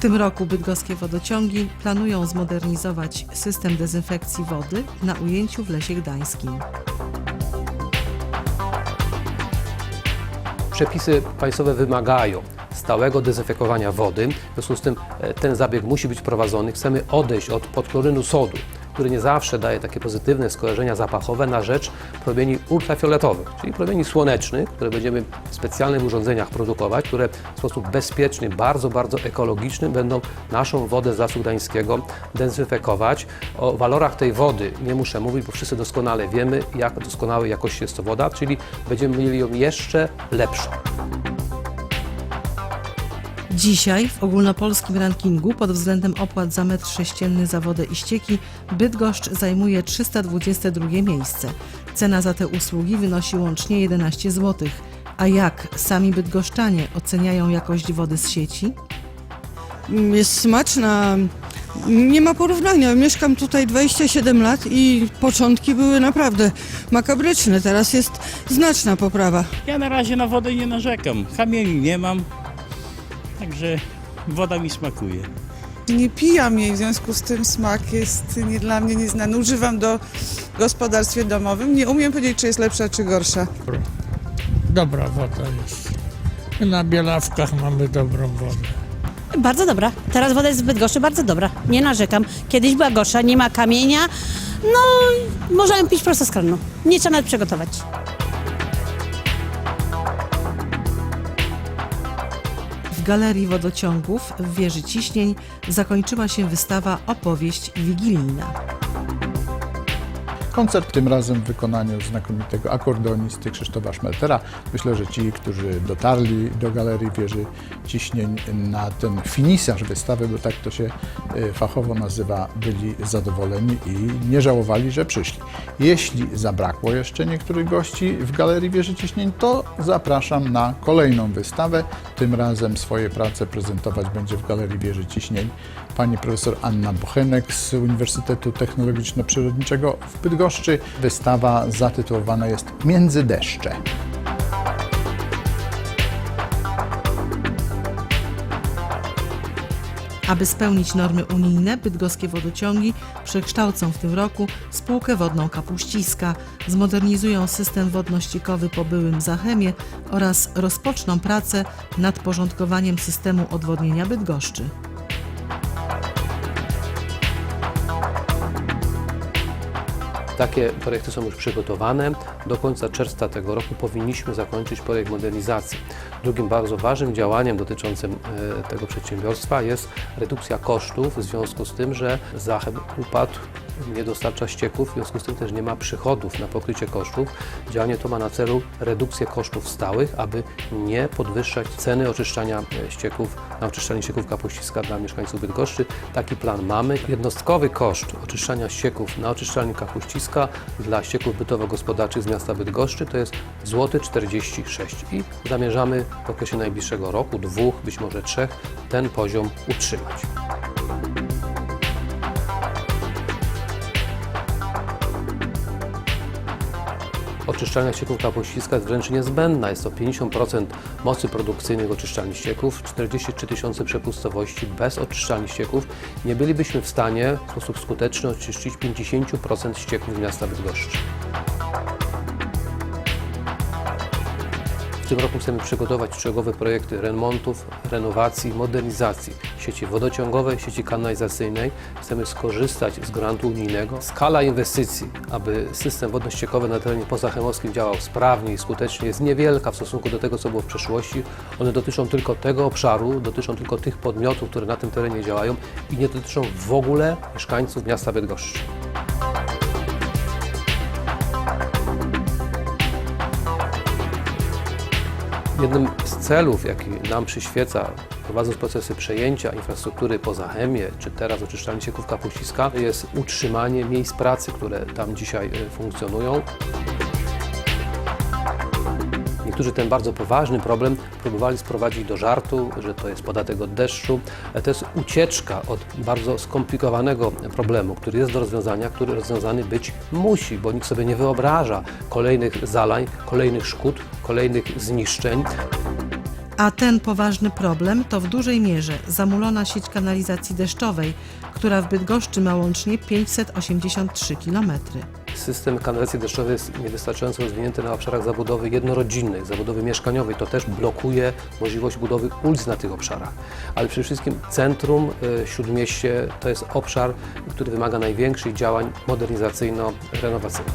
tym roku bydgoskie wodociągi planują zmodernizować system dezynfekcji wody na ujęciu w Lesie Gdańskim. Przepisy państwowe wymagają stałego dezynfekowania wody. W związku z tym e, ten zabieg musi być prowadzony. Chcemy odejść od podklorynu sodu, który nie zawsze daje takie pozytywne skojarzenia zapachowe na rzecz promieni ultrafioletowych, czyli promieni słonecznych, które będziemy w specjalnych urządzeniach produkować, które w sposób bezpieczny, bardzo, bardzo ekologiczny będą naszą wodę z Lasu Gdańskiego dezynfekować. O walorach tej wody nie muszę mówić, bo wszyscy doskonale wiemy, jak doskonałej jakości jest to woda, czyli będziemy mieli ją jeszcze lepszą. Dzisiaj w ogólnopolskim rankingu pod względem opłat za metr sześcienny za wodę i ścieki Bydgoszcz zajmuje 322 miejsce. Cena za te usługi wynosi łącznie 11 zł. A jak sami bydgoszczanie oceniają jakość wody z sieci? Mm, Jest smaczna. Nie ma porównania. Mieszkam tutaj 27 lat i początki były naprawdę makabryczne. Teraz jest znaczna poprawa. Ja na razie na wodę nie narzekam. Kamieni nie mam, także woda mi smakuje. Nie pijam jej, w związku z tym smak jest nie, dla mnie nieznany. Używam do w gospodarstwie domowym. Nie umiem powiedzieć, czy jest lepsza, czy gorsza. Dobra woda jest. My na Bielawkach mamy dobrą wodę. Bardzo dobra. Teraz woda jest w Bydgoszczy bardzo dobra. Nie narzekam. Kiedyś była gorsza, nie ma kamienia. No, możemy pić prosto z kranu. Nie trzeba nawet przygotować. W Galerii Wodociągów w Wieży Ciśnień zakończyła się wystawa Opowieść Wigilijna. Koncert tym razem w wykonaniu znakomitego akordeonisty Krzysztofa Szmeltera. Myślę, że ci, którzy dotarli do Galerii Wieży Ciśnień na ten finisarz wystawy, bo tak to się e, fachowo nazywa, byli zadowoleni i nie żałowali, że przyszli. Jeśli zabrakło jeszcze niektórych gości w Galerii Wieży Ciśnień, to zapraszam na kolejną wystawę. Tym razem swoje prace prezentować będzie w Galerii Wieży Ciśnień pani profesor Anna Bochenek z Uniwersytetu Technologiczno-Przyrodniczego w Bydgoszczy. Wystawa zatytułowana jest Między deszcze. Aby spełnić normy unijne, bydgoskie wodociągi przekształcą w tym roku spółkę wodną Kapuściska, zmodernizują system wodno-ściekowy po byłym Zachemie oraz rozpoczną pracę nad porządkowaniem systemu odwodnienia Bydgoszczy. Takie projekty są już przygotowane. Do końca czerwca tego roku powinniśmy zakończyć projekt modernizacji. Drugim bardzo ważnym działaniem dotyczącym e, tego przedsiębiorstwa jest redukcja kosztów w związku z tym, że Zachem upadł, nie dostarcza ścieków, w związku z tym też nie ma przychodów na pokrycie kosztów. Działanie to ma na celu redukcję kosztów stałych, aby nie podwyższać ceny oczyszczania e, ścieków, na oczyszczanie ścieków kapuściska dla mieszkańców Bydgoszczy. Taki plan mamy. Jednostkowy koszt oczyszczania ścieków na oczyszczalni kapuściska dla ścieków bytowo-gospodarczych z miasta Bydgoszczy to jest złoty 46 i zamierzamy w okresie najbliższego roku, dwóch, być może trzech, ten poziom utrzymać. Oczyszczalnia ścieków kapuściska jest wręcz niezbędna. Jest to 50% mocy produkcyjnej oczyszczalni ścieków, 43 tysiące przepustowości. Bez oczyszczalni ścieków nie bylibyśmy w stanie w sposób skuteczny oczyścić 50% ścieków miasta Bydgoszczy. Tym roku chcemy przygotować szeregowe projekty remontów, renowacji, modernizacji sieci wodociągowej, sieci kanalizacyjnej. Chcemy skorzystać z grantu unijnego. Skala inwestycji, aby system wodno-ściekowy na terenie pozachemowskim działał sprawnie i skutecznie jest niewielka w stosunku do tego, co było w przeszłości. One dotyczą tylko tego obszaru, dotyczą tylko tych podmiotów, które na tym terenie działają i nie dotyczą w ogóle mieszkańców miasta Bydgoszczy. Jednym z celów, jaki nam przyświeca, prowadząc procesy przejęcia infrastruktury po Zachemie, czy teraz oczyszczalni ścieków Kapuściska, jest utrzymanie miejsc pracy, które tam dzisiaj e, funkcjonują. Niektórzy ten bardzo poważny problem próbowali sprowadzić do żartu, że to jest podatek od deszczu. Ale To jest ucieczka od bardzo skomplikowanego problemu, który jest do rozwiązania, który rozwiązany być musi, bo nikt sobie nie wyobraża kolejnych zalań, kolejnych szkód, kolejnych zniszczeń. A ten poważny problem to w dużej mierze zamulona sieć kanalizacji deszczowej, która w Bydgoszczy ma łącznie 583 kilometry. System kanalizacji deszczowej jest niewystarczająco rozwinięty na obszarach zabudowy jednorodzinnej, zabudowy mieszkaniowej. To też blokuje możliwość budowy ulic na tych obszarach. Ale przede wszystkim centrum, y, śródmieście to jest obszar, który wymaga największych działań modernizacyjno-renowacyjnych.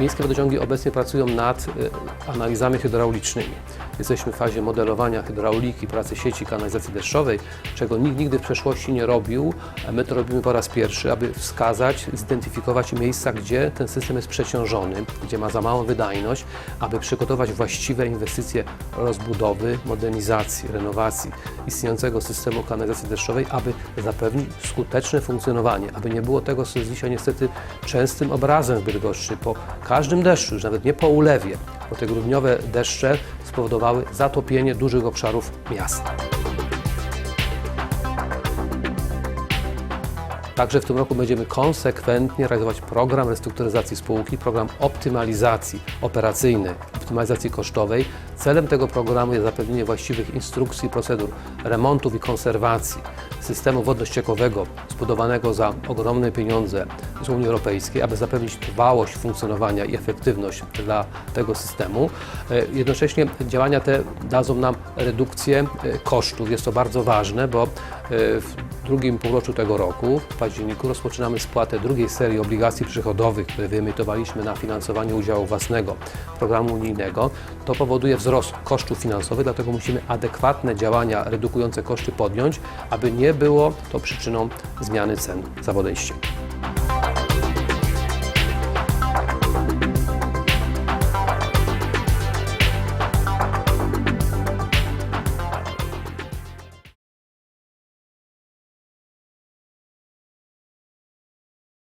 Miejskie wodociągi obecnie pracują nad y, analizami hydraulicznymi. Jesteśmy w fazie modelowania hydrauliki, pracy sieci kanalizacji deszczowej, czego nikt nigdy w przeszłości nie robił. My to robimy po raz pierwszy, aby wskazać, zidentyfikować miejsca, gdzie ten system jest przeciążony, gdzie ma za małą wydajność, aby przygotować właściwe inwestycje rozbudowy, modernizacji, renowacji istniejącego systemu kanalizacji deszczowej, aby zapewnić skuteczne funkcjonowanie, aby nie było tego, co jest dzisiaj niestety częstym obrazem w Bydgoszczy. Po każdym deszczu, już nawet nie po ulewie, bo te grudniowe deszcze spowodowały zatopienie dużych obszarów miasta. Także w tym roku będziemy konsekwentnie realizować program restrukturyzacji spółki, program optymalizacji operacyjnej, optymalizacji kosztowej. Celem tego programu jest zapewnienie właściwych instrukcji, procedur remontów i konserwacji systemu wodno-ściekowego zbudowanego za ogromne pieniądze z Unii Europejskiej, aby zapewnić trwałość funkcjonowania i efektywność dla tego systemu. E, Jednocześnie działania te dadzą nam redukcję e, kosztów. Jest to bardzo ważne, bo e, w drugim półroczu tego roku, w październiku, rozpoczynamy spłatę drugiej serii obligacji przychodowych, które wyemitowaliśmy na finansowanie udziału własnego programu unijnego. To powoduje wzrost kosztów finansowych, dlatego musimy adekwatne działania redukujące koszty podjąć, aby nie było to przyczyną zmiany cen za ścieki.